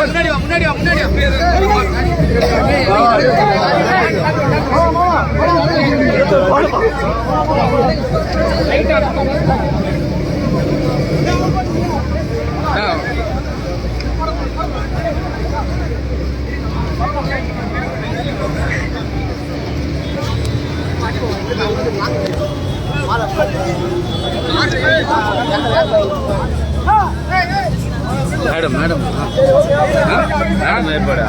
முன்னாடி வா முன்னாடி வா முன்னாடி Hey, hey! Madam madam. Madam ஏற்பாடா?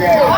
Yeah.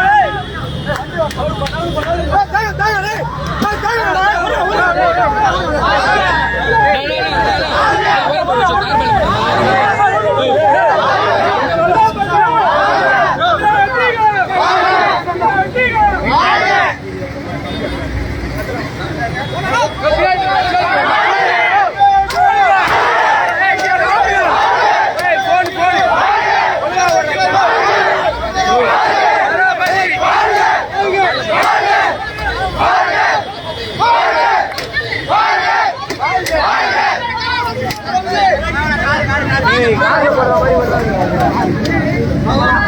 Thank you.